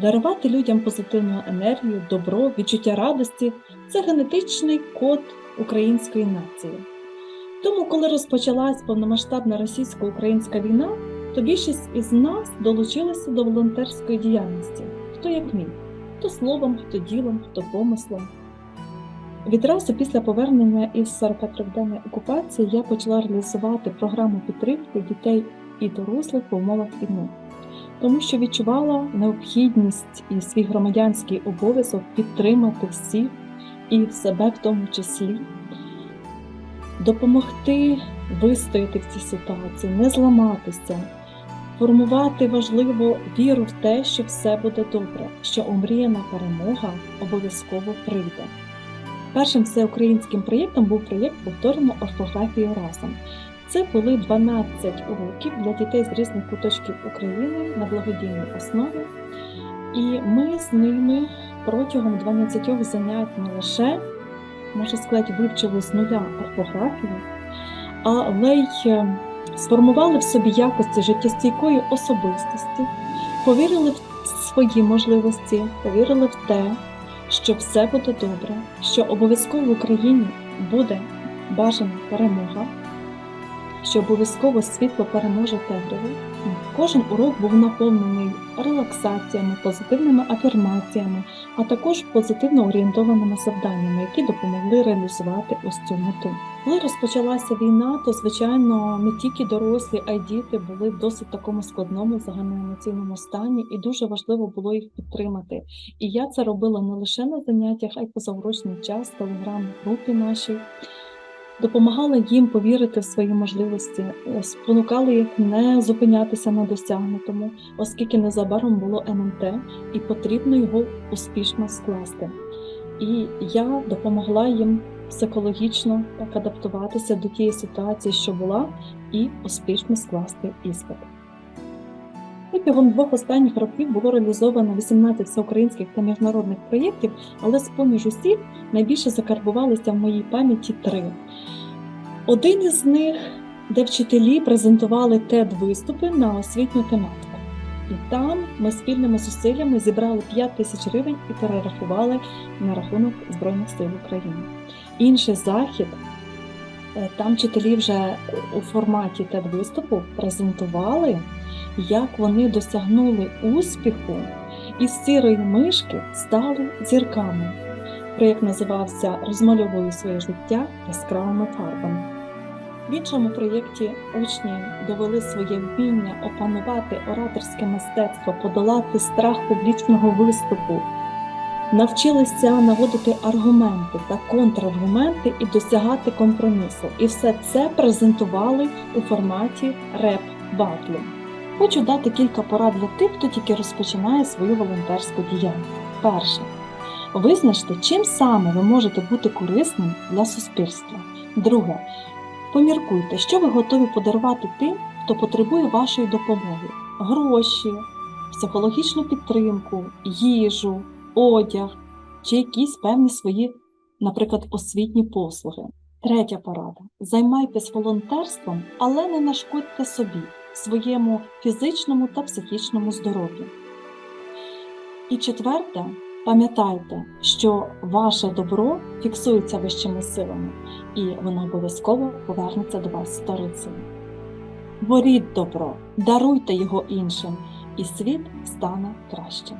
Дарувати людям позитивну енергію, добро, відчуття радості це генетичний код української нації. Тому, коли розпочалась повномасштабна російсько-українська війна, то більшість із нас долучилися до волонтерської діяльності, хто як міг, хто словом, хто ділом, хто помислом. Відразу після повернення із 43-денної окупації я почала реалізувати програму підтримки дітей і дорослих в умовах війни, тому що відчувала необхідність і свій громадянський обов'язок підтримати всіх і себе в тому числі, допомогти вистояти в цій ситуації, не зламатися, формувати важливо віру в те, що все буде добре, що омріяна перемога обов'язково прийде. Першим всеукраїнським проєктом був проєкт Повторимо орфографію разом. Це були 12 уроків для дітей з різних куточків України на благодійній основі. І ми з ними протягом 12 занять не лише, можна сказати, вивчили з нуля орфографію, але й е, сформували в собі якості життєстійкої особистості, повірили в свої можливості, повірили в те, що все буде добре, що обов'язково в Україні буде бажана перемога, що обов'язково світло переможе темряву. Кожен урок був наповнений релаксаціями, позитивними афірмаціями, а також позитивно орієнтованими завданнями, які допомогли реалізувати ось цю мету. Коли розпочалася війна, то звичайно не тільки дорослі, а й діти були в досить такому складному загальноемоційному стані, і дуже важливо було їх підтримати. І я це робила не лише на заняттях, а й позаурочний час в телеграм-групі нашій. Допомагала їм повірити в свої можливості, е, спонукала їх не зупинятися на досягнутому, оскільки незабаром було ММТ і потрібно його успішно скласти. І я допомогла їм психологічно так адаптуватися до тієї ситуації, що була, і успішно скласти іспит. Протягом двох останніх років було реалізовано 18 всеукраїнських та міжнародних проєктів, але з поміж усіх найбільше закарбувалися в моїй пам'яті три. Один із них, де вчителі презентували TED-виступи на освітню тематику. І там ми спільними зусиллями зібрали 5 тисяч гривень і перерахували на рахунок Збройних сил України. Інший захід, там вчителі вже у форматі TED-виступу презентували, як вони досягнули успіху і з сірої мишки стали зірками. Проєкт називався Розмальовую своє життя яскравими фарбами. В іншому проєкті учні довели своє вміння опанувати ораторське мистецтво, подолати страх публічного виступу, навчилися наводити аргументи та контраргументи і досягати компромісу. І все це презентували у форматі реп-батлу. Хочу дати кілька порад для тих, хто тільки розпочинає свою волонтерську діяльність. Перше. Визначте, чим саме ви можете бути корисним для суспільства. Друге. Поміркуйте, що ви готові подарувати тим, хто потребує вашої допомоги: гроші, психологічну підтримку, їжу, одяг чи якісь певні свої, наприклад, освітні послуги. Третя порада: займайтесь волонтерством, але не нашкодьте собі, своєму фізичному та психічному здоров'ю. І четверте. Пам'ятайте, що ваше добро фіксується вищими силами, і воно обов'язково повернеться до вас сторицею. Боріть добро, даруйте його іншим, і світ стане кращим.